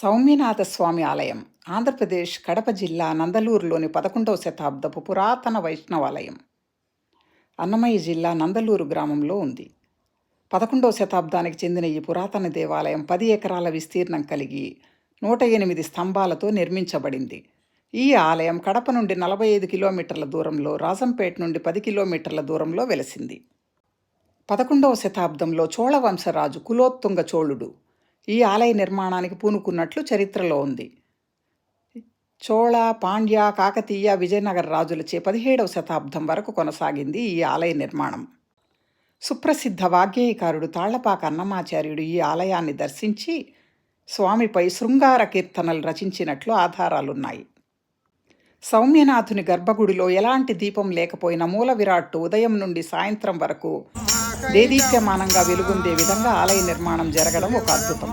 సౌమ్యనాథ స్వామి ఆలయం ఆంధ్రప్రదేశ్ కడప జిల్లా నందలూరులోని పదకొండవ శతాబ్దపు పురాతన వైష్ణవాలయం. అన్నమయ్య జిల్లా నందలూరు గ్రామంలో ఉంది. పదకొండవ శతాబ్దానికి చెందిన ఈ పురాతన దేవాలయం పది ఎకరాల విస్తీర్ణం కలిగి నూట ఎనిమిది స్తంభాలతో నిర్మించబడింది. ఈ ఆలయం కడప నుండి నలభై ఐదు కిలోమీటర్ల దూరంలో రాజంపేట నుండి పది కిలోమీటర్ల దూరంలో వెలసింది. పదకొండవ శతాబ్దంలో చోళవంశరాజు కులోత్తుంగ చోళుడు ఈ ఆలయ నిర్మాణానికి పూనుకున్నట్లు చరిత్రలో ఉంది. చోళ పాండ్య కాకతీయ విజయనగర రాజులచే పదిహేడవ శతాబ్దం వరకు కొనసాగింది ఈ ఆలయ నిర్మాణం. సుప్రసిద్ధ వాగ్గేయకారుడు తాళ్ళపాక అన్నమాచార్యుడు ఈ ఆలయాన్ని దర్శించి స్వామిపై శృంగార కీర్తనలు రచించినట్లు ఆధారాలున్నాయి. సౌమ్యనాథుని గర్భగుడిలో ఎలాంటి దీపం లేకపోయిన మూల విరాట్టు ఉదయం నుండి సాయంత్రం వరకు దేదీప్యమానంగా వెలుగొందే విధంగా ఆలయ నిర్మాణం జరగడం ఒక అద్భుతం.